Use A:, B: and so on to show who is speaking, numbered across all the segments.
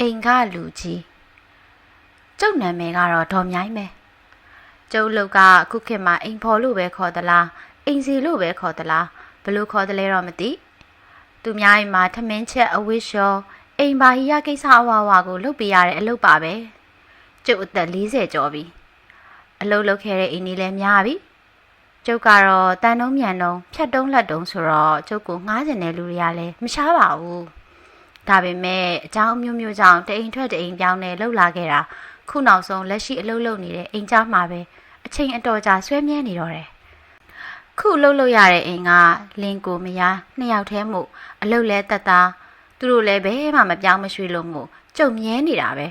A: အိမ်ကလူကြီးကျုပ်နာမည်ကတော့ဒေါ်မြိုင်းပဲကျုပ်လောက်ကအခုခေတ်မှာအိမ်ဖော်လို့ပဲခေါ်သလားအိမ်စီလို့ပဲခေါ်သလားဘယ်လို့ခေါ်သလဲတော့မသိသူများအိမ်မှာထမင်းချက်အဝိရှောအိမ်ပါဟီရကိစ္စအဝဝကိုလုပ်ပေးရတဲ့အလုပ်ပါပဲကျုပ်အသက်40ကျော်ပြီအလုပ်လုပ်ခဲ့တဲ့အိမ်ကြီးလည်းများပြီကျုပ်ကတော့တန်တုံးမြန်တုံးဖြတ်တုံးလက်တုံးဆိုတော့ကျုပ်ကိုငှားကျင်တဲ့လူတွေကလည်းမရှားပါဘူး ဒါပေမဲ့အကြောင်းအမျိုးမျိုးကြောင့်တအိမ်ထွက်တအိမ်ပြောင်းနေလှုပ်လာခဲ့တာခုနောက်ဆုံးလက်ရှိအလုပ်လုပ်နေတဲ့အိမ်ကြားမှာပဲအချိန်အတော်ကြာဆွဲမြဲနေတော့တယ်ခုလှုပ်လို့ရတဲ့အိမ်ကလင်းကိုမယားနှစ်ယောက်တည်းမို့အလုပ်လဲတက်တာသူတို့လည်းဘယ်မှမပြောင်းမရွှေ့လို့မို့ကြုံမြဲနေတာပဲ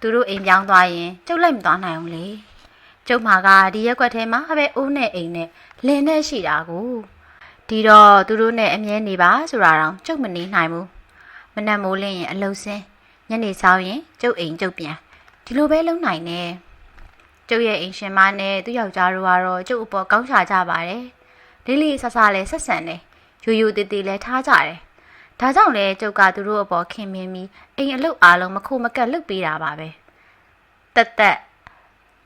A: သူတို့အိမ်ပြောင်းသွားရင်ကျုပ်လိုက်မသွားနိုင်အောင်လေကျုပ်မှာကဒီရက်ကွက်ထဲမှာပဲအိုးနဲ့အိမ်နဲ့လင်းနဲ့ရှိတာကိုဒီတော့သူတို့နဲ့အမြဲနေပါဆိုတာတော့ကျုပ်မနေနိုင်ဘူး မနက်မိုးလင်းရင်အလုတ်စင်းညနေဆောင်ရင်ကျုပ်အိမ်ကျုပ်ပြန်ဒီလိုပဲလုံနိုင်နေကျုပ်ရဲ့အိမ်ရှင်မနဲ့သူ့ယောက်ျားတို့ကတော့ကျုပ်အပေါ်ကောင်းချကြပါတယ်လေးလေးဆဆလဲဆက်ဆံတယ်ယူယူတည်တည်လဲထားကြတယ်ဒါကြောင့်လဲကျုပ်ကသူတို့အပေါ်ခင်မင်းပြီးအိမ်အလုတ်အားလုံးမခိုမကက်လုပ်ပေးတာပါပဲတက်တက်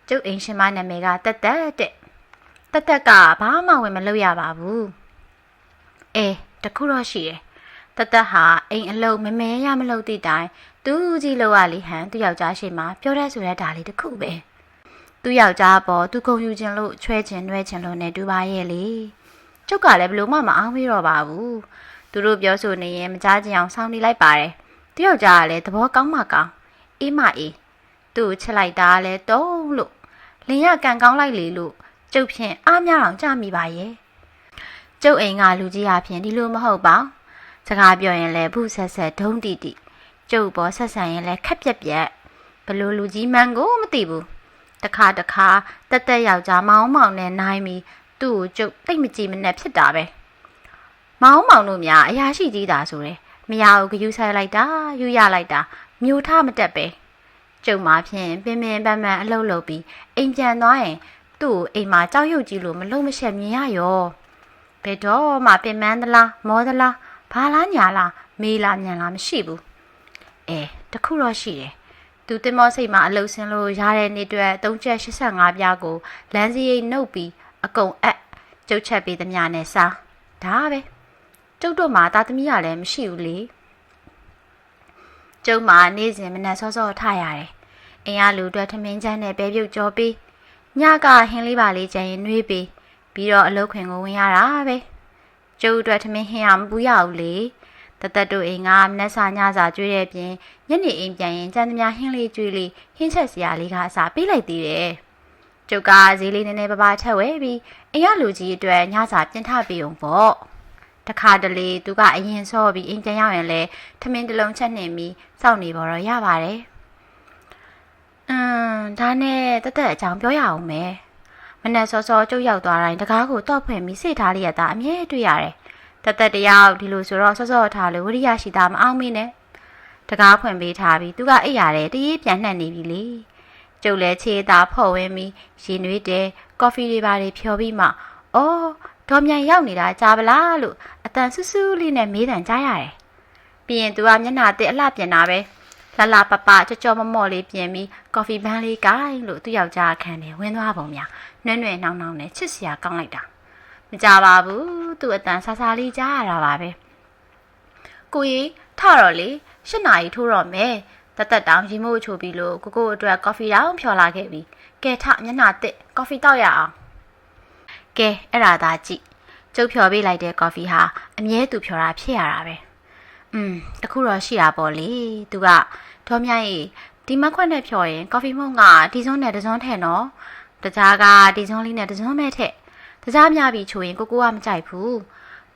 A: ကျုပ်အိမ်ရှင်မနာမည်ကတက်တက်တဲ့တက်တက်ကဘာမှဝင်မလုပ်ရပါဘူးအေးတခုတော့ရှိတယ် တသက်ဟာအိမ်အလုံးမမဲရမလို့တိတိုင်သူကြီးလောက်ရလေဟန်သူယောက်ျားရှိမှပြောတဲ့ဆိုတဲ့ဒါလေးတစ်ခုပဲသူယောက်ျားပေါ်သူခုံယူခြင်းလို့ချွဲခြင်းနှွဲခြင်းလို့နဲ့တူပါရဲ့လေကျုပ်ကလည်းဘလို့မှမအောင်မေးတော့ပါဘူးသူတို့ပြောဆိုနေရင်မကြားကြအောင်စောင်းနေလိုက်ပါတယ်သူယောက်ျားကလည်းသဘောကောင်းမှကောင်းအေးမအေးသူ့ကိုချက်လိုက်တာလည်းတုံးလို့လင်ရကန်ကောင်းလိုက်လေလို့ကျုပ်ဖြင့်အားများအောင်ကြမိပါရဲ့ကျုပ်အိမ်ကလူကြီးအဖြစ်ဒီလိုမဟုတ်ပါဘူး စကားပြောရင်လည်းဘူးဆက်ဆက်ဒုံးတီတီကျုပ်ပေါ်ဆက်ဆံရင်လည်းခက်ပြက်ပြက်ဘလို့လူကြီးမှန်ကိုမသိဘူးတခါတခါတက်တက်ယောက်ျားမောင်းမောင်နဲ့နိုင်ပြီးသူ့ကိုကျုပ်တိတ်မကြည့်မနဲ့ဖြစ်တာပဲမောင်းမောင်တို့များအရာရှိကြီးတာဆိုတယ်မရဘူးဂယူဆိုင်လိုက်တာယူရလိုက်တာမျိုးထမတက်ပဲကျုံမှာဖြင့်ပင်ပင်ပန်းပန်းအလုပ်လုပ်ပြီးအိမ်ပြန်သွားရင်သူ့ကိုအိမ်မှာကြောက်ရွံ့ကြည့်လို့မလုံးမရှက်မြင်ရရောဘယ်တော့မှပင်ပန်းသလားမောသလား ဘာလားညာလားမေးလားညံလားမရှိဘူးအဲတခုတော့ရှိတယ်သူတင်မောစိတ်မှာအလုဆင်းလို့ရတဲ့နေ့အတွက်385ပြားကိုလမ်းစီရိတ်နှုတ်ပြီးအကုန်အပ်ကျုပ်ချက်ပေးသမျှနဲ့စားဒါပဲကျုပ်တို့မှာတာသမီးကလည်းမရှိဘူးလေကျုပ်မှာနေ့စဉ်မနက်စောစောထရတယ်အိမ်ကလူအတွက်ထမင်းချမ်းနဲ့ပဲပြုတ်ကြောပေးညကဟင်းလေးပါလေးကျန်ရင်နှွေးပေးပြီးတော့အလုခွင်ကိုဝင်ရတာပဲ ကျုပ်အတွက်ထမင်းဟင်းရမပူရဘူးလေတသက်တို့အိမ်ကမနက်စာညစာကျွေးတဲ့ပြင်ညနေအိမ်ပြန်ရင်ကြံသမျှဟင်းလေးကျွေးလေးဟင်းချက်စရာလေးကအစားပေးလိုက်သေးတယ်ကျုပ်ကဈေးလေးနည်းနည်းပါးပါးထက်ဝဲပြီးအိမ်ရလူကြီးအတွက်ညစာပြင်ထပေးအောင်ပေါ့တခါတလေသူကအရင်ဆော့ပြီးအိမ်ပြန်ရောက်ရင်လဲထမင်းတစ်လုံးချက်နှင်ပြီးစောင့်နေပေါ်တော့ရပါတယ်အင်းဒါနဲ့တသက်အကြောင်းပြောရအောင်မယ်မ နက်စောစောကျုပ်ရောက်သွားတိုင်းတကားကိုတော့ဖွင့်ပြီးစိတ်ထားလိုက်ရတာအမြဲတွေ့ရတယ်။တသက်တယောက်ဒီလိုဆိုတော့စောစောထားလို့ဝိရိယရှိတာမအောင်မင်းနဲ့တကားဖွင့်ပေးထားပြီးသူကအိပ်ရတယ်တရေးပြန်နှံ့နေပြီလေ။ကျုပ်လည်းခြေသားဖော့ဝင်းပြီးရင်နွေးတယ်ကော်ဖီတွေပါတွေဖြော်ပြီးမှအော်ဒေါ်မြိုင်ရောက်နေတာကြားပလားလို့အတန်ဆူးဆူးလေးနဲ့မေးတန်ကြားရတယ်။ပြီးရင်သူကမျက်နှာတစ်အလှပြင်တာပဲ။ လာလာပပကြော့ကြော့မမော့လေးပြင်ပြီးကော်ဖီဘန်းလေးကိုင်းလို့သူ့ယောက်ျားခံတယ်ဝင်သွားပုံများနွဲ့နွဲ့နှောင်းနှောင်းနဲ့ချစ်စရာကောင်းလိုက်တာမကြပါဘူးသူ့အတန်ဆာဆာလေးကြားရတာပါပဲကိုကြီးထတော့လေ၈နာရီထိုးတော့မယ်တသက်တောင်ရီမို့ချိုပြီးလို့ကိုကိုအတွက်ကော်ဖီတောင်ဖြော်လာခဲ့ပြီကဲထမျက်နှာတစ်ကော်ဖီတောက်ရအောင်ကဲအဲ့ဒါသာကြည့်ကျုပ်ဖြော်ပေးလိုက်တဲ့ကော်ဖီဟာအမြဲသူဖြော်တာဖြစ်ရတာပဲ อืมတခုတော့ရှိတာပေါ့လေသူကဒေါ်မြတ်ရေဒီမခွက်နဲ့ဖြော်ရင်ကော်ဖီမုန့်ကဒီစွန်းနဲ့တစွန်းထဲ့နော်တကြားကဒီစုံလေးနဲ့တစုံမဲ့ထက်တကြားများပြီးချိုရင်ကိုကိုကမကြိုက်ဘူး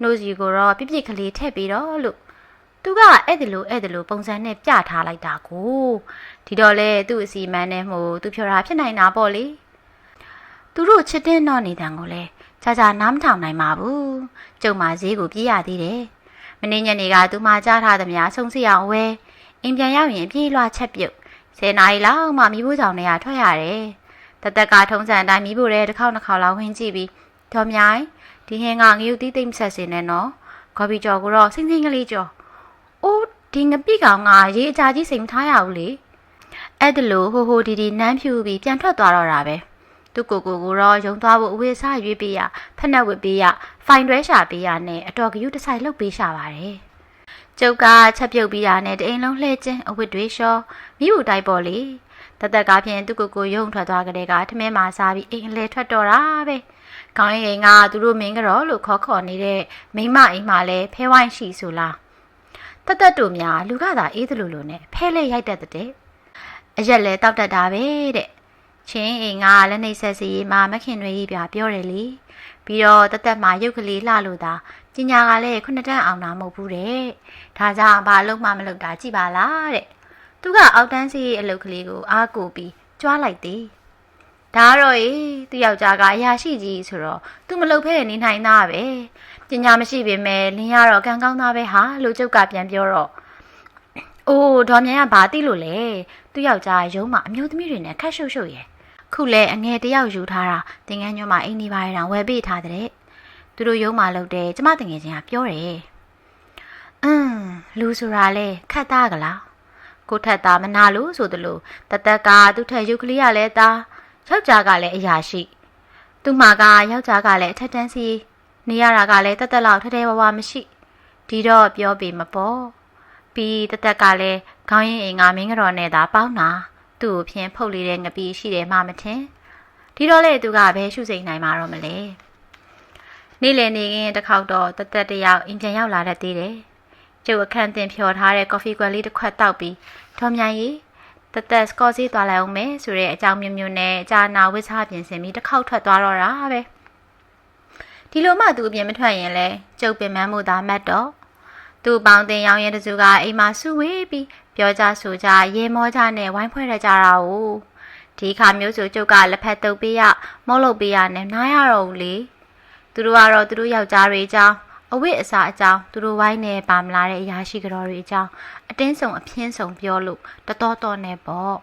A: နှုတ်စီကိုတော့ပြပြကလေးထည့်ပြီးတော့လို့သူကအဲ့ဒီလိုအဲ့ဒီလိုပုံစံနဲ့ပြထားလိုက်တာကိုဒီတော့လေသူ့အစီမန်းနဲ့မို့သူဖြော်တာဖြစ်နိုင်တာပေါ့လေသူတို့ချစ်တင်းတော့နေတယ်ကိုလေချာချာနားမထောင်နိုင်ပါဘူးကျုံမာဈေးကိုပြေးရသေးတယ် မင်းညနေကသူမှကြားထားသမျှဆုံစီအောင်ဝဲအိမ်ပြန်ရောက်ရင်ပြေးလွှားချက်ပြုတ်10နာရီလောက်မှမိဖို့ကြောင့်နေရထွက်ရတယ်တသက်ကထုံးစံအတိုင်းမိဖို့တဲ့တစ်ခေါက်နှစ်ခေါက်လောက်ဝင်ကြည့်ပြီးဒေါ်မြိုင်ဒီဟင်းကငရုတ်တီးသိမ့်ဆက်စင်နဲ့နော်ဂေါ်ဘီကျော်ကိုတော့စင်းစင်းကလေးကျော်အိုးဒီငပိကောင်ကရေအကြာကြီးစိတ်မထားရဘူးလေအဲ့ဒါလို့ဟိုဟိုဒီဒီနမ်းဖြူပြီးပြန်ထွက်သွားတော့တာပဲ သူကိုကိုကိုတော့ယုံသွားဖို့အဝေးစားရွေးပေးရဖက်နှက်ဝစ်ပေးရဖိုင်တွဲရှာပေးရနဲ့အတော်ကယူတဆိုင်လှုပ်ပေးရှာပါတယ်ကျုပ်ကချက်ပြုတ်ပြီးရနဲ့တအိမ်လုံးလှဲချင်းအဝတ်တွေလျှောမိဘူးတိုက်ပေါ်လေတသက်ကားဖြင့်သူကိုကိုယုံထွက်သွားကြတဲ့ကထမင်းမာစားပြီးအိမ်လဲထွက်တော့တာပဲခေါင်းရင်ကသူတို့မင်းကြောလို့ခေါ်ခေါ်နေတဲ့မိမအိမ်မှာလဲဖဲဝိုင်းရှိဆိုလားတသက်တို့များလူကသာအေးသလိုလိုနဲ့ဖဲလဲရိုက်တတ်တဲ့အရက်လဲတောက်တတ်တာပဲတဲ့ ချင်းအိမ်ကလက်နေဆက်စီရေးမှာမခင်တွေကြီးပြပြောတယ်လေပြီးတော့တသက်မှာရုပ်ကလေးလှလို့သာပညာကလည်းခုနှစ်တန်းအောင်တာမဟုတ်ဘူးတဲ့ဒါကြောင့်ဘာအလုံးမှမလုပ်တာကြည်ပါလားတဲ့သူကအောက်တန်းစီရေးအလုပ်ကလေးကိုအားကိုပြီးကြွားလိုက်သေးဒါတော့အေးသူယောက်ျားကအရာရှိကြီးဆိုတော့သူမလုပ်ဖဲနေနိုင်သားပဲပညာမရှိပေမဲ့လင်းရတော့ကံကောင်းသားပဲဟာလို့ကျုပ်ကပြန်ပြောတော့အိုးဒေါ်မြန်ကဘာသိလို့လဲသူ့ယောက်ျားရုံးမှာအမျိုးသမီးတွေနဲ့ခက်ရှုပ်ရှုပ်ရဲ့ ခုလဲအငယ်တယောက်ယူထားတာတင်ငန်းညွန့်မှာအိမ်ဒီပါရတောင်ဝယ်ပေးထားတဲ့သူတို့ရုံးမှာလုပ်တယ်ကျမတင်ငယ်ချင်းကပြောတယ်အင်းလူဆိုတာလဲခတ်သားကလားကိုထက်သားမနာလို့ဆိုသလိုတသက်ကသူ့ထက်ရုပ်ကလေးကလည်းသားယောက်ျားကလည်းအရာရှိသူ့မှာကယောက်ျားကလည်းအထက်တန်းစီနေရတာကလည်းတက်တက်လောက်ထထဲဝဝမရှိဒီတော့ပြောပေမပေါ်ပြီးတက်တက်ကလည်းခေါင်းရင်အိမ်ကမင်းကြော်နဲ့သာပေါင်းတာ သူ့ကိုဖြင့်ဖုတ်လေးတဲ့ငပီရှိတယ်မှမထင်ဒီတော့လေသူကဘဲရှုစိတ်နိုင်မှာတော့မလဲနေ့လည်နေရင်တစ်ခေါက်တော့တက်တက်တယောက်အိမ်ပြန်ရောက်လာတတ်သေးတယ်ကျုပ်အခန်းတင်ဖြော်ထားတဲ့ကော်ဖီကွက်လေးတစ်ခွက်တောက်ပြီးထော်မြိုင်ရီတက်တက်စကော့စီးသွားလိုက်အောင်မယ်ဆိုတဲ့အကြောင်းမျိုးမျိုးနဲ့ကြာနာဝစ်စားပြင်ဆင်ပြီးတစ်ခေါက်ထွက်သွားတော့တာပဲဒီလိုမှသူအပြင်မထွက်ရင်လဲကျုပ်ပင်မမှုသာမတ်တော့သူ့ပေါင်းတင်ရောင်ရဲတစုကအိမ်မှာစုဝေးပြီး ပြောကြဆိုကြရေမောကြနဲ့ဝိုင်းဖွဲ့ရကြတာ哦ဒီခါမျိုးဆိုကျုပ်ကလက်ဖက်တုပ်ပေးရမော့လုပ်ပေးရနဲ့နားရတော့ဘူးလေသူတို့ကတော့သူတို့ယောက်ျားတွေအကြောင်းအဝိအစာအကြောင်းသူတို့ဝိုင်းနေပါမလားတဲ့အရာရှိကြတော်တွေအကြောင်းအတင်းဆုံးအပြင်းဆုံးပြောလို့တတော်တော်နဲ့ပေါ့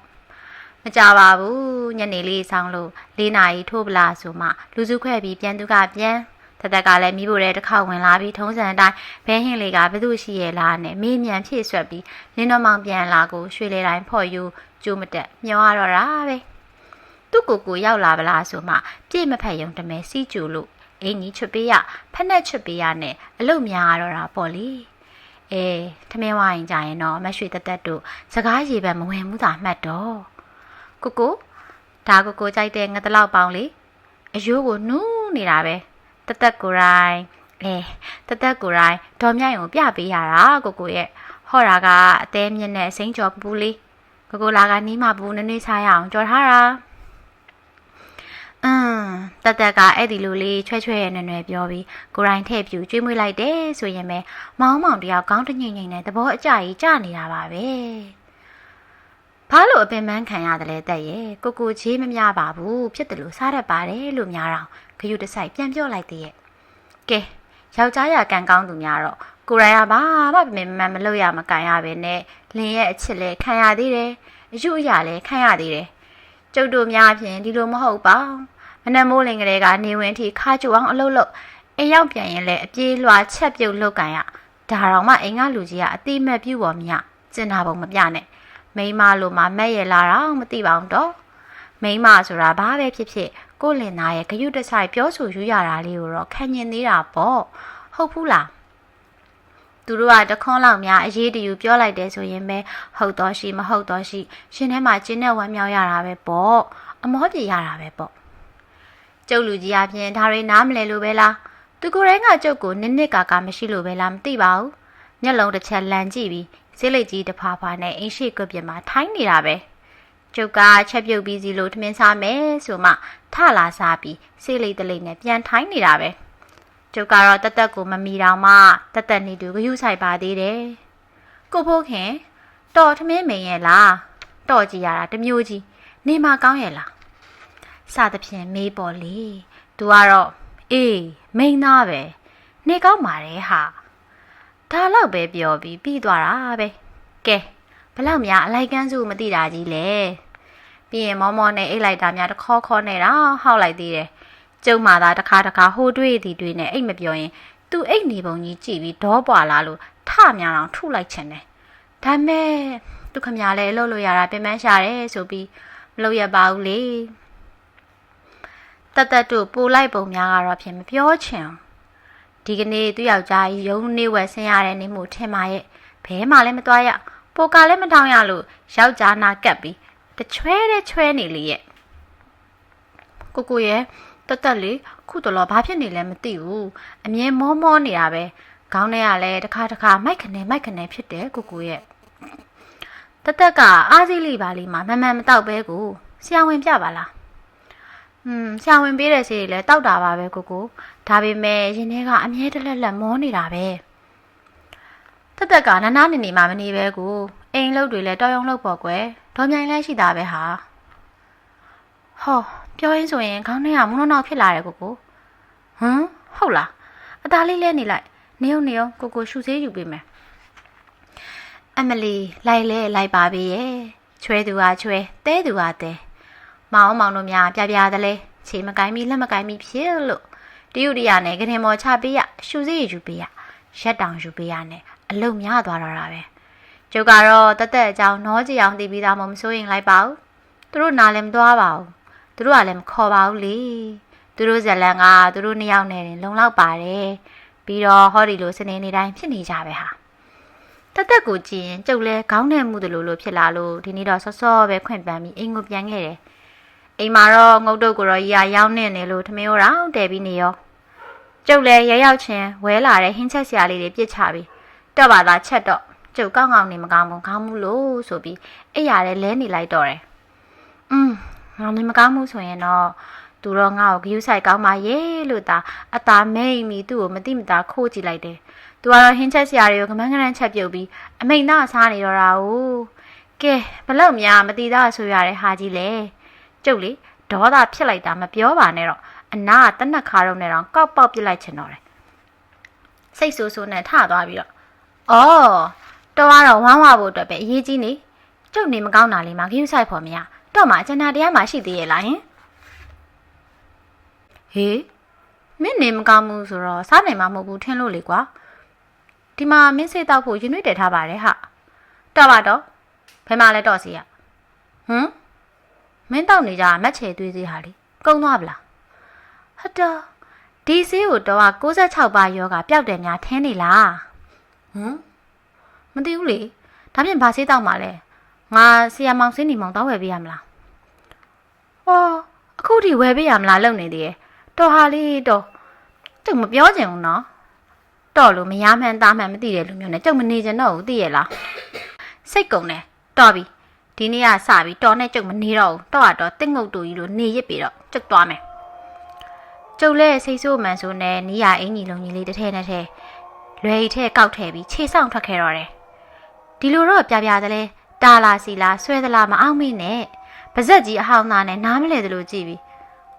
A: မကြပါဘူးညနေလေးဆောင်လို့၄နာရီထိုးပလာဆိုမှလူစုခွဲပြီးပြန်သူကပြန် တသက်ကလည်းမိဖို့တဲ့တစ်ခေါက်ဝင်လာပြီးထုံးစံအတိုင်းဘဲဟင်းလေးကဘသူရှိရဲ့လားနဲ့မေးမြန်းဖြည့်ဆွက်ပြီးလင်းတော်မောင်ပြန်လာကိုရွှေလေတိုင်းဖော်ယူကျိုးမတက်မျောရတော့တာပဲသူ့ကိုယ်ကိုရောက်လာပလားဆိုမှပြည့်မဖက်ယုံတမဲစီးကျူလို့အင်းကြီးချွတ်ပေးရဖက်နဲ့ချွတ်ပေးရနဲ့အလုတ်များရတော့တာပေါ့လေအဲထမင်းဝိုင်းကြရင်တော့မရွှေတသက်တို့စကားရေပံမဝင်ဘူးသာမှတ်တော့ကိုကိုဒါကိုကိုကြိုက်တဲ့ငတလောက်ပေါင်းလေအယိုးကိုနူးနေတာပဲ တသက်ကိုယ်တိုင်အဲတသက်ကိုယ်တိုင်ဒေါ်မြိုင်ကိုပြပေးရတာကိုကိုရဲ့ဟော့တာကအသေးမြင့်နဲ့စိမ့်ကြော်ပူပူလေးကိုကိုလာကနီးမှပူနည်းနည်းစားရအောင်ကြော်ထားတာအင်းတသက်ကအဲ့ဒီလိုလေးချွဲချွဲရဲ့နွယ်နွယ်ပြောပြီးကိုရိုင်းထည့်ပြူကျွေးမွေးလိုက်တယ်ဆိုရင်ပဲမောင်းမောင်တယောက်ကောင်းတငိမ့်ငိမ့်နဲ့သဘောအကျကြီးကြနေတာပါပဲဘာလို့အပင်ပန်းခံရတယ်လဲတဲ့ရဲ့ကိုကိုချေးမများပါဘူးဖြစ်တယ်လို့စားတတ်ပါတယ်လို့များတော့ ဂယုတဆိုင်ပြန်ပြောလိုက်သေးရဲ့ကဲယောက်ျားရကန်ကောင်းသူများတော့ကိုရိုင်းကဘာမှပင်မမလုပ်ရမကန်ရပဲနဲ့လင်းရဲ့အချစ်လဲခံရသေးတယ်အယူအရာလဲခံရသေးတယ်ကျုပ်တို့များဖြင့်ဒီလိုမဟုတ်ပါမနက်မိုးလင်းကလေးကနေဝင်ထိခါကျူအောင်အလုပ်လုပ်အိမ်ရောက်ပြန်ရင်လည်းအပြေးလွှာချက်ပြုတ်လုပ်ကန်ရဒါတော့မှအိမ်ကလူကြီးကအတိမတ်ပြုတ်ပေါ်မြကျင်တာပုံမပြနဲ့မိန်းမလိုမှမက်ရလာတော့မသိပါဘူးတော့မိန်းမဆိုတာဘာပဲဖြစ်ဖြစ် ကိုလင်သားရဲ့ဂယုတဆိုင်ပြောဆိုယူရတာလေးကိုတော့ခံညင်သေးတာပေါ့ဟုတ်ဘူးလားသူတို့ကတခွန်းလောက်များအရေးတယူပြောလိုက်တယ်ဆိုရင်ပဲဟုတ်တော့ရှိမဟုတ်တော့ရှိရှင်ထဲမှာကျင်းနဲ့ဝမ်းမြောက်ရတာပဲပေါ့အမောပြေရတာပဲပေါ့ကျုပ်လူကြီးအပြင်ဒါတွေနားမလဲလို့ပဲလားသူကိုယ်တိုင်ကကျုပ်ကိုနစ်နစ်ကာကာမရှိလို့ပဲလားမသိပါဘူးမျက်လုံးတစ်ချက်လန်ကြည့်ပြီးစိတ်လိတ်ကြီးတစ်ဖာဖာနဲ့အင်းရှိကွက်ပြမှာထိုင်းနေတာပဲ ကျုပ်ကချက်ပြုတ်ပြီးစီလို့ထမင်းစားမယ်ဆိုမှထလာစားပြီးစေးလိတ်တလိတ်နဲ့ပြန်ထိုင်းနေတာပဲကျုပ်ကတော့တက်တက်ကိုမမီတော့မှတက်တက်နေသူဂယုဆိုင်ပါသေးတယ်ကိုဖိုးခင်တော်ထမင်းမင်းရဲ့လားတော်ကြည့်ရတာတစ်မျိုးကြီးနေမကောင်းရဲ့လားစသဖြင့်မေးပေါ်လေသူကတော့အေးမိန်သားပဲနေကောင်းပါတယ်ဟာဒါတော့ပဲပြောပြီးပြီးသွားတာပဲကဲ ဘလောက်များအလိုက်ကန်းစုမသိတာကြီးလဲပြီးရင်မောမောနဲ့အိတ်လိုက်တာများတခေါခေါနေတာဟောက်လိုက်သေးတယ်ကျုံမာသားတစ်ခါတစ်ခါဟိုတွေးသည်တွေးနဲ့အိတ်မပြောရင်သူအိတ်နေပုံကြီးကြည့်ပြီးဒေါပွာလာလို့ထများအောင်ထုလိုက်ချင်တယ်ဒါမဲ့သူခမရလည်းလှုပ်လို့ရတာပင်ပန်းရှာတယ်ဆိုပြီးမလုပ်ရပါဘူးလေတတ်တတ်တို့ပို့လိုက်ပုံများကတော့ဖြင့်မပြောချင်ဘူးဒီကနေ့သူ့ယောက်ျားကြီးရုံနေဝယ်ဆင်းရတဲ့နေမှုထင်ပါရဲ့ဘဲမှလည်းမသွားရ ပိုကလည်းမထောင်ရလို့ယောက်ျားနာကပ်ပြီးတချွဲတဲ့ချွဲနေလေရဲ့ကိုကိုရဲ့တတ်တတ်လေးခုတော်တော့ဘာဖြစ်နေလဲမသိဘူးအမြဲမောမောနေတာပဲခေါင်းထဲကလည်းတစ်ခါတစ်ခါမိုက်ခနဲမိုက်ခနဲဖြစ်တယ်ကိုကိုရဲ့တတက်ကအားစီးလိပါလိမမမှန်မတော့ပဲကိုဆရာဝန်ပြပါလားอืมဆရာဝန်ပေးတဲ့ဆေးတွေလည်းတောက်တာပါပဲကိုကိုဒါပေမဲ့ရင်ထဲကအမြဲတလက်လက်မောနေတာပဲ တတက်ကနနာနေနေမှမနေပဲကိုအိမ်လုတ်တွေလည်းတော်ရုံလုတ်ပေါ့ကွယ်ဒေါ်မြိုင်လည်းရှိတာပဲဟာဟောပြောရင်းဆိုရင်ခေါင်းထဲကမုန်းနောက်ဖြစ်လာတယ်ကိုကိုဟမ်ဟုတ်လားအသားလေးလဲနေလိုက်နေုံနေုံကိုကိုရှူသေးယူပေးမယ်အမလီလိုက်လဲလိုက်ပါပြီရဲ့ချွဲသူဟာချွဲတဲသူဟာတဲမောင်မောင်တို့များပြပြသလဲခြေမကိုင်းမီလက်မကိုင်းမီဖြစ်လို့တရုတ်တရနဲ့ကတင်မော်ချပေးရရှူစေးယူပေးရရက်တောင်ယူပေးရနဲ့ အလုံများသွားတော့တာပဲကျုပ်ကတော့တက်တက်အကြောင်းနောကြည့်အောင်တည်ပြီးသားမမစိုးရင်လိုက်ပါဘူးသူတို့နားလည်းမသွားပါဘူးသူတို့ကလည်းမခေါ်ပါဘူးလေသူတို့ဇလန်ကသူတို့နှစ်ယောက်နဲ့တင်လုံလောက်ပါတယ်ပြီးတော့ဟောဒီလိုစနေနေ့တိုင်းဖြစ်နေကြပဲဟာတက်တက်ကိုကြည့်ရင်ကျုပ်လဲခေါင်းနဲ့မှုတယ်လို့လို့ဖြစ်လာလို့ဒီနေ့တော့စောစောပဲခွင့်ပန်းပြီးအိမ်ကိုပြန်ခဲ့တယ်။အိမ်မှာတော့ငုတ်တုတ်ကိုတော့ရာရောက်နေနေလို့ထမင်းရောင်တဲပြီးနေရောကျုပ်လဲရရောက်ချင်းဝဲလာတဲ့ဟင်းချက်စရာလေးတွေပြစ်ချပြီး တော့ပါသားချက်တော့ကျုပ်ကောင်းကောင်းနေမကောင်းဘူးခေါင်းမူလို့ဆိုပြီးအိယာလည်းလဲနေလိုက်တော့တယ်။အင်းငါနေမကောင်းဘူးဆိုရင်တော့သူတော့ငါ့ကိုဂယူးဆိုင်ကောင်းပါရဲ့လို့သာအသာမိတ်မိသူ့ကိုမတိမတာခိုးကြည့်လိုက်တယ်။သူကတော့ဟင်းချက်စရာတွေကိုကမန်းကရန်ချက်ပြုတ်ပြီးအမိန်သားအစားနေတော့တာ။ကဲဘလောက်များမတိသားဆိုရတဲ့ဟာကြီးလေ။ကျုပ်လေဒေါသဖြစ်လိုက်တာမပြောပါနဲ့တော့အနာကတနက်ခါတော့နဲ့တော့ကောက်ပေါက်ပြစ်လိုက်ချင်တော့တယ်။စိတ်ဆိုးဆိုးနဲ့ထသွားပြီးတော့ အော်တော်ကတော့ဝမ်းဝဖို့အတွက်ပဲအရေးကြီးနေကျုပ်နေမကောင်းတာလေးမှဂရုစိုက်ဖို့မရတော့မှအကျဉ်းတရားမှရှိသေးရဲ့လားဟင်ဟေးမင်းနေမကောင်းဘူးဆိုတော့စားနိုင်မှာမဟုတ်ဘူးထင်လို့လေကွာဒီမှာမင်းစေးတောက်ဖို့ရင်နှွေးတည်ထားပါတယ်ဟာတော့ပါတော့ဘယ်မှာလဲတော့စီရဟမ်မင်းတောက်နေကြမက်ချေသွေးသေးဟာလေကုန်းသွားဗလားဟတ်တော့ဒီစေးကိုတော့က66ပါယောဂပျောက်တယ်များထင်းနေလား ဟမ်မသိဘူးလေဒါဖြင့်ဘာစေးတောက်မှာလဲငါဆီယာမောင်စင်းနေမောင်တောက်ဝယ်ပေးရမလားဟောအခုထိဝယ်ပေးရမလားလုံနေသေးရဲ့တော်ဟာလေးတော့ကျုပ်မပြောချင်ဘူးနော်တော့လို့မရမှန်းသားမှန်းမသိတဲ့လူမျိုးနဲ့ကြုံမနေကြတော့ဘူးသိရလားစိတ်ကုန်တယ်တော်ပြီဒီနေ့ကစပြီတော်နဲ့ကြုံမနေတော့ဘူးတော့ကတော့တစ်ငုတ်တူကြီးလိုနေရစ်ပြီးတော့ကျုပ်သွားမယ်ကျုပ်လည်းစိတ်ဆိုးမှန်ဆိုနဲ့နီးရအင်ကြီးလုံးကြီးလေးတစ်ထဲနဲ့ထဲ လွယ်ရီထဲကောက်ထည့်ပြီးခြေဆောင်ထွက်ခဲ့တော့တယ်ဒီလိုတော့ပြပြသလဲတာလာစီလာဆွဲသလားမအောင်မင်းနဲ့ပါဇက်ကြီးအဟောင်းသားနဲ့နားမလဲသလိုကြည့်ပြီး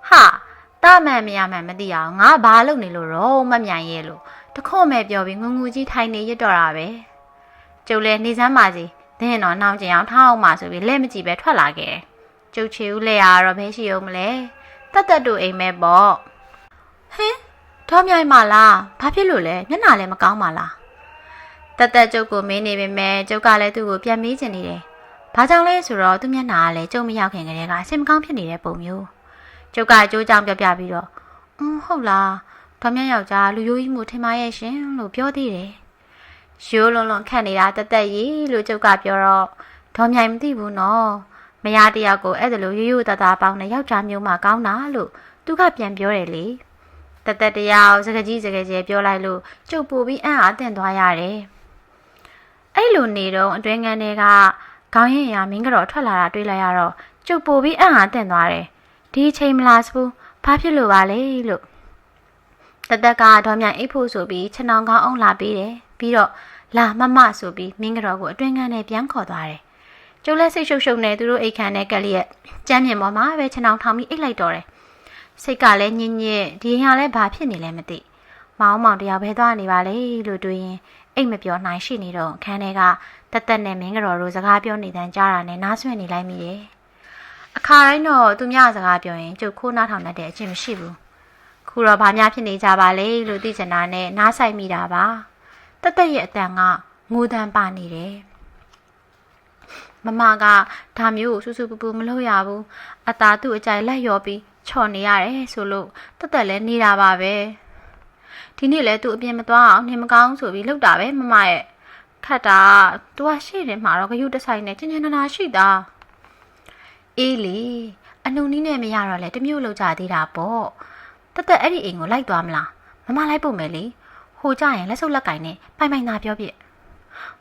A: ဟာတာမှန်မရမှန်မသိအောင်ငါဘာလုပ်နေလို့တော့မမြိုင်ရဲ့လို့တခွမဲ့ပြောပြီးငုံငူကြီးထိုင်နေရတော့တာပဲကျုပ်လည်းနေစမ်းပါစီသင်တော့နှောင်းကျင်အောင်ထားအောင်ပါဆိုပြီးလက်မကြည့်ပဲထွက်လာခဲ့တယ်ကျုပ်ချေဦးလက်ရတော့ဘဲရှိအောင်မလဲတတ်တတ်တို့အိမ်မဲပေါ့ဟင် တော့မြိုင်မလားဘာဖြစ်လို့လဲမျက်နှာလည်းမကောင်းပါလားတတ်တတ်ကျုပ်ကိုမင်းနေပေမဲ့ကျုပ်ကလည်းသူ့ကိုပြန်မေးချင်နေတယ်ဘာကြောင့်လဲဆိုတော့သူ့မျက်နှာကလည်းကျုပ်မရောက်ခင်ကတည်းကအဆင်မကောင်းဖြစ်နေတဲ့ပုံမျိုးကျုပ်ကအကျိုးကြောင့်ပြပြပြီးတော့အင်းဟုတ်လားဒေါ်မြတ်ယောက်ျားလူရိုးကြီးမှုထင်ပါရဲ့ရှင်လို့ပြောသေးတယ်။ရိုးလုံးလုံးခတ်နေတာတက်တက်ကြီးလို့ကျုပ်ကပြောတော့ဒေါ်မြိုင်မသိဘူးနော်။မယားတယောက်ကိုအဲ့ဒါလိုရိုးရိုးသားသားပေါင်းတဲ့ယောက်ျားမျိုးမှကောင်းတာလို့သူကပြန်ပြောတယ်လေ။ တက်တက်တယောက်စကကြီးစကကျဲပြောလိုက်လို့ကျုပ်ပို့ပြီးအံ့အားသင့်သွားရတယ်။အဲ့လိုနေတော့အတွင်းငန်းတွေကခေါင်းရင်ရမင်းကတော့ထွက်လာတာတွေ့လိုက်ရတော့ကျုပ်ပို့ပြီးအံ့အားသင့်သွားတယ်။ဒီအချိန်မလားစပူဘာဖြစ်လို့ပါလဲလို့တတက်ကဒေါ်မြိုင်အိတ်ဖို့ဆိုပြီးခြံအောင်ကောင်းအောင်လာပေးတယ်ပြီးတော့လာမမဆိုပြီးမင်းကတော့ကိုအတွင်းကန်းနဲ့ပြန်ခေါ်သွားတယ်ကျုပ်လည်းစိတ်ရှုပ်ရှုပ်နဲ့သူတို့အိတ်ခမ်းနဲ့ကက်လျက်ကြမ်းမြင်ပေါ်မှာပဲခြံအောင်ထောင်ပြီးအိတ်လိုက်တော့တယ် စိတ်ကလည်းညစ်ညစ်ဒီဟာလည်းဘာဖြစ်နေလဲမသိမောင်မောင်တရားပဲသွားနေပါလေလို့တွေးရင်အိတ်မပြောနိုင်ရှိနေတော့ခန်းထဲကတသက်နဲ့မင်းကတော့တို့စကားပြောနေတန်းကြားတာနဲ့နားဆွင့်နေလိုက်မိတယ်အခါတိုင်းတော့သူများစကားပြောရင်ကျုပ်ခိုးနားထောင်တတ်တဲ့အချင်းမရှိဘူးခုတော့ဘာများဖြစ်နေကြပါလဲလို့သိချင်တာနဲ့နားဆိုင်မိတာပါတသက်ရဲ့အတန်ကငိုတန်းပါနေတယ်မမကဒါမျိုးကိုစူးစူးပူပူမလုပ်ရဘူးအသားသူ့အကြိုက်လက်ရော်ပြီး ချော်နေရတယ်ဆိုလို့တက်တက်လဲနေတာပါပဲဒီနေ့လဲသူအပြင်မသွားအောင်နေမကောင်းဆိုပြီးလှုပ်တာပဲမမရဲ့ခတ်တာသူကရှေ့တယ်မှာတော့ဂယုတဆိုင်နဲ့ကျင်ကျင်နာနာရှိတာအေးလေအနှုံနီးနဲ့မရတော့လဲတမျိုးလောက်ကြသေးတာပေါ့တက်တက်အဲ့ဒီအိမ်ကိုလိုက်သွားမလားမမလိုက်ဖို့မယ်လေဟိုကြရင်လက်စုပ်လက်ကင်နဲ့ပိုင်ပိုင်သာပြောပြ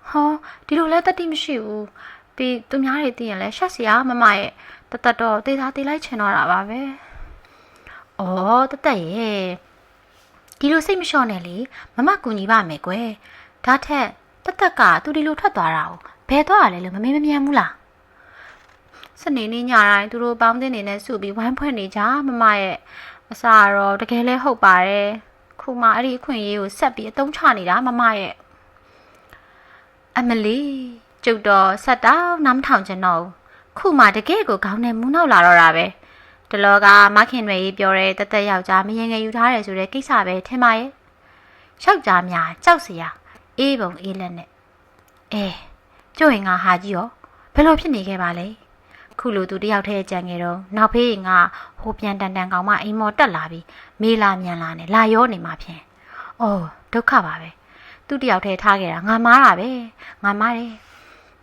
A: ဟောဒီလိုလဲတတိမရှိဘူးပြီးသူများတွေသိရင်လည်းရှက်စရာမမရဲ့တတတော့တေးသားတေးလိုက်ချင်တော့တာပါပဲ။ အော်တတရဲ့ဒီလိုစိတ်မလျှော့နဲ့လေမမကူညီပါမယ်ကွယ်။ဒါထက်တတကသူဒီလိုထွက်သွားတာကိုဘယ်သွားရလဲလို့မမေးမမြန်းဘူးလား။စနေနေ့ညတိုင်းသူတို့ပေါင်းတင်နေနဲ့စုပြီးဝိုင်းဖွဲ့နေကြမမရဲ့အစားတော့တကယ်လဲဟုတ်ပါတယ်။ခုမှအဲ့ဒီအခွင့်အရေးကိုဆက်ပြီးအသုံးချနေတာမမရဲ့အမလီကျုပ်တော့ဆက်တောင်းနားမထောင်ချင်တော့ဘူးခုမှတကယ့်ကိုခေါင်းနဲ့မူးနောက်လာတော့တာပဲ တလောကမခင်တွေကြီးပြောတဲ့တသက်ယောက်ျားမရင်ငယ်ယူထားတယ်ဆိုတဲ့ကိစ္စပဲထင်ပါရဲ့ယောက်ျားများကြောက်စရာအေးပုံအေးလက်နဲ့အဲကျို့ရင်ငါဟာကြီးရောဘယ်လိုဖြစ်နေခဲ့ပါလဲခုလိုသူတယောက်တည်းကြံခဲ့တော့နောက်ဖေးရင်ကဟိုပြန်တန်တန်ကောင်မအိမ်မော်တက်လာပြီးမေးလာမြန်လာနဲ့လာရောနေမှာဖြင့်အော်ဒုက္ခပါပဲသူတယောက်တည်းထားခဲ့တာငါမားတာပဲငါမားတယ်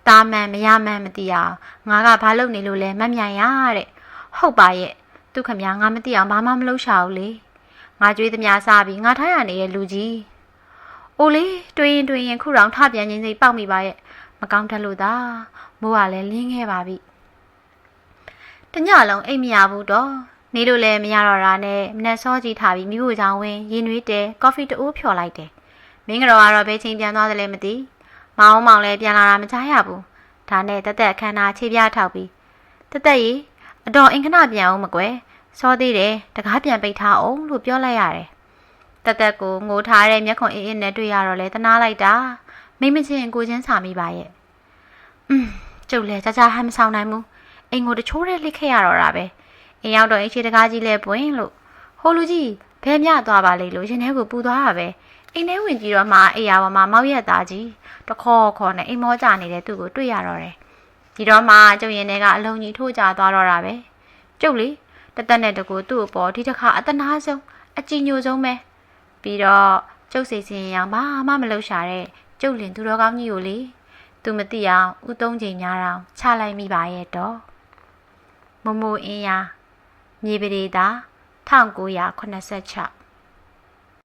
A: တာမန်မရမန်မသိအောင်ငါကဘာလုပ်နေလို့လဲမမြိုင်ရတဲ့ ဟုတ်ပါရဲ့သူခမငါမသိအောင်ဘာမှမလုပ်ရှာဘူးလေငါကြွေးသမျှစားပြီးငါထားရနေတဲ့လူကြီးအိုးလေတွေးရင်တွေးရင်ခုတောင်ထပြန်ချင်းစိတ်ပေါက်မိပါရဲ့မကောင်းတတ်လို့သာမိုးကလည်းလင်းခဲ့ပါပြီတညလုံးအိတ်မရဘူးတော့နေလို့လည်းမရတော့တာနဲ့မနဲ့စောကြည့်ထားပြီးမိဖို့ချောင်းဝင်ရင်နွေးတယ်ကော်ဖီတူဖြော်လိုက်တယ်မင်းကတော့ကတော့ဘယ်ချိန်ပြန်သွားသလဲမသိမောင်မောင်လည်းပြန်လာတာမကြားရဘူးဒါနဲ့တက်တက်အခမ်းအနားခြေပြားထောက်ပြီးတက်တက်ရေ အတော်အင်္ဂနာပြန်အောင်မကွယ်စောသေးတယ်တကားပြန်ပိတ်ထားအောင်လို့ပြောလိုက်ရတယ်တက်တက်ကိုငိုထားတဲ့မျက်ခွန်အေးအေးနဲ့တွေ့ရတော့လေတနာလိုက်တာမိမချင်းကိုချင်းစာမိပါရဲ့อืมကျုပ်လည်းကြကြဟမ်းမဆောင်နိုင်ဘူးအိမ်ကိုတချိုးတဲ့လှစ်ခဲ့ရတော့တာပဲအိမ်ရောက်တော့အိမ်ရှိတကားကြီးလဲပွင့်လို့ဟိုလူကြီးဘဲမြသွားပါလေလို့ရှင်ထဲကိုပူသွားတာပဲအိမ်ထဲဝင်ကြည့်တော့မှအိယာပေါ်မှာမောက်ရက်သားကြီးတခေါ်ခေါ်နဲ့အိမ်မောကြနေတဲ့သူ့ကိုတွေ့ရတော့တယ်။ ဒီတော့မှကျုပ်ရင်ထဲကအလုံးကြီးထိုးကြသွားတော့တာပဲ။ကျုပ်လေတသက်နဲ့တကူသူ့အပေါ်ဒီတစ်ခါအတနာဆုံးအကြည်ညိုဆုံးပဲ။ပြီးတော့ကျုပ်စိတ်ဆင်းရောင်ဘာမှမလုပ်ရှာတဲ့ကျုပ်လင်သူတော်ကောင်းကြီးကိုလေသူမသိအောင်ဥသုံးချိန်များတော့ချလိုက်မိပါရဲ့တော့။မမိုအင်းယာမြေပရိသာ1986